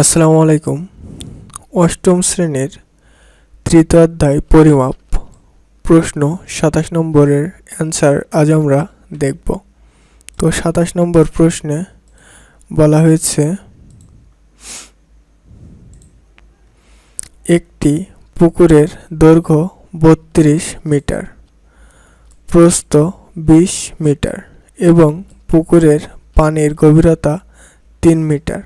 আসসালামু আলাইকুম। অষ্টম শ্রেণির তৃতীয় অধ্যায় পরিমাপ প্রশ্ন সাতাশ নম্বরের অ্যান্সার আজ আমরা দেখব। তো সাতাশ নম্বর প্রশ্নে বলা হয়েছে, একটি পুকুরের দৈর্ঘ্য বত্রিশ মিটার, প্রস্থ বিশ মিটার এবং পুকুরের পানির গভীরতা তিন মিটার।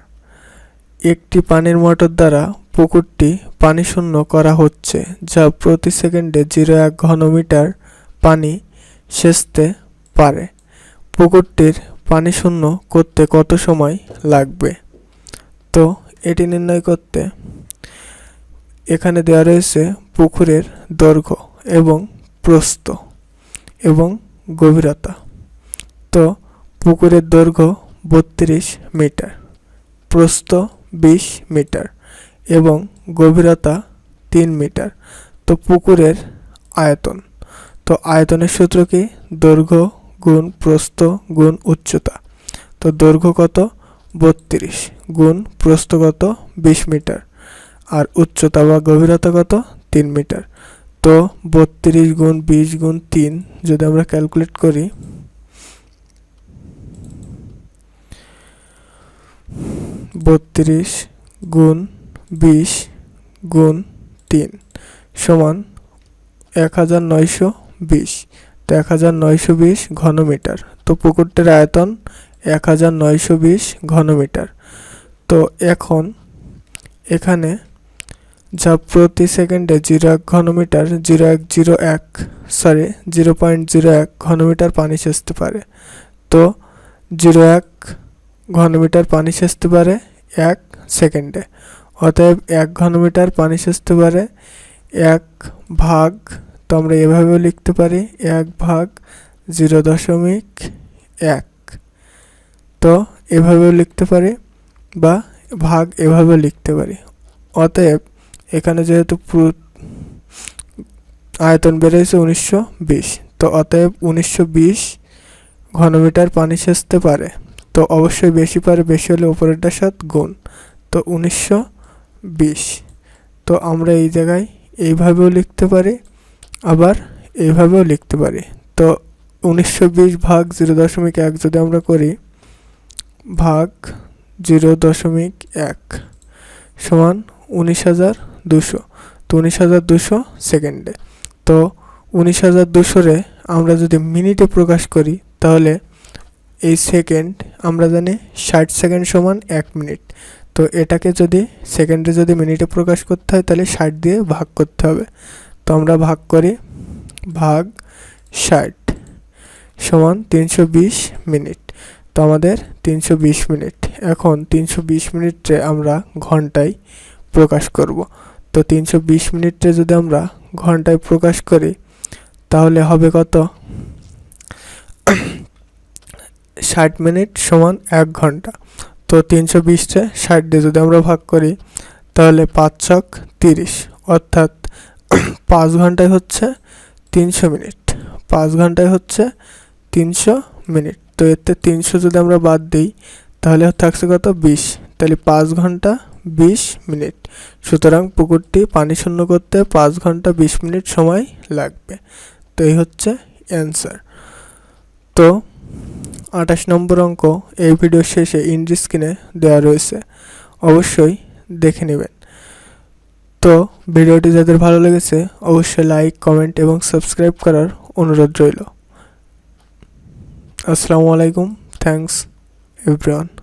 একটি পানির মোটর দ্বারা পুকুরটি পানিশূন্য করা হচ্ছে, যা প্রতি সেকেন্ডে জিরো এক ঘনমিটার পানি সেচতে পারে। পুকুরটির পানিশূন্য করতে কত সময় লাগবে? তো, এটি নির্ণয় করতে এখানে দেওয়া রয়েছে পুকুরের দৈর্ঘ্য এবং প্রস্থ এবং গভীরতা। তো, পুকুরের দৈর্ঘ্য বত্রিশ মিটার, প্রস্থ বিশ মিটার এবং গভীরতা তিন মিটার। তো পুকুরের আয়তন। তো আয়তনের সূত্র কি? দৈর্ঘ্য গুণ প্রস্থ গুণ উচ্চতা। তো দৈর্ঘ্য কত? বত্রিশ গুণ প্রস্থ কত? বিশ মিটার। আর উচ্চতা বা গভীরতা কত? তিন মিটার। তো বত্রিশ গুণ বিশ গুণ তিন যদি আমরা ক্যালকুলেট করি বত্রিশ গুণ বিশ গুণ তিন সমান এক হাজার নয়শো বিশ। তো এক হাজার নয়শো বিশ ঘনমিটার। তো পুকুরটির আয়তন এক হাজার নয়শো বিশ ঘনমিটার। তো এখন এখানে যা প্রতি সেকেন্ডে জিরো এক ঘনমিটার, জিরো এক জিরো এক সরি জিরো পয়েন্ট জিরো এক ঘনমিটার পানি সেচতে পারে। তো জিরো এক ঘনমিটার পানি সেচতে পারে এক সেকেন্ডে। অতএব এক ঘনমিটার পানি সেচতে পারে এক ভাগ, তো আমরা এভাবেও লিখতে পারি এক ভাগ জিরো দশমিক এক। তো এভাবেও লিখতে পারি বা ভাগ এভাবেও লিখতে পারি। অতএব এখানে যেহেতু আয়তন বেড়েছে উনিশশো বিশ, তো অতএব উনিশশো বিশ ঘনমিটার পানি সেচতে পারে। তো অবশ্যই বেশি পারে, বেশি হলে উপরেরটার সাথে গুণ। তো উনিশশো বিশ। তো আমরা এই জায়গায় এইভাবেও লিখতে পারি, আবার এইভাবেও লিখতে পারি। তো উনিশশো বিশ ভাগ জিরো দশমিক এক যদি আমরা করি, ভাগ জিরো দশমিক এক সমান উনিশ হাজার দুশো। তো উনিশ হাজার দুশো সেকেন্ডে। তো উনিশ হাজার দুশোরে আমরা যদি মিনিটে প্রকাশ করি, তাহলে এই সেকেন্ড আমরা জানি ষাট সেকেন্ড সমান এক মিনিট তো এটাকে যদি সেকেন্ডে যদি মিনিটে প্রকাশ করতে হয়, তাহলে ষাট দিয়ে ভাগ করতে হবে। তো আমরা ভাগ করি, ভাগ ষাট সমান তিনশো বিশ মিনিট তো আমাদের তিনশো বিশ মিনিট এখন তিনশো বিশ মিনিটে আমরা ঘন্টায় প্রকাশ করব। তো তিনশো বিশ মিনিটে যদি আমরা ঘন্টায় প্রকাশ করি, তাহলে হবে কত? ষাট মিনিট সমান এক ঘণ্টা। তো তিনশো বিশটা ষাট দিয়ে যদি আমরা ভাগ করি, তাহলে পাঁচ ছক তিরিশ। অর্থাৎ পাঁচ ঘন্টায় হচ্ছে তিনশো মিনিট। পাঁচ ঘন্টায় হচ্ছে তিনশো মিনিট। তো এতে তিনশো যদি আমরা বাদ দিই, তাহলে থাকছে কত? বিশ। তাহলে পাঁচ ঘণ্টা বিশ মিনিট। সুতরাং পুকুরটি পানি শূন্য করতে পাঁচ ঘণ্টা বিশ মিনিট সময় লাগবে। তো এই হচ্ছে অ্যান্সার। তো আঠাশ নম্বর অঙ্ক এই ভিডিওর শেষে ইন্ডি স্ক্রিনে দেওয়া রয়েছে। অবশ্যই দেখে নেবেন। তো ভিডিওটি যাদের ভালো লেগেছে, অবশ্যই লাইক কমেন্ট এবং সাবস্ক্রাইব করার অনুরোধ রইল। আসসালামু আলাইকুম। Thanks everyone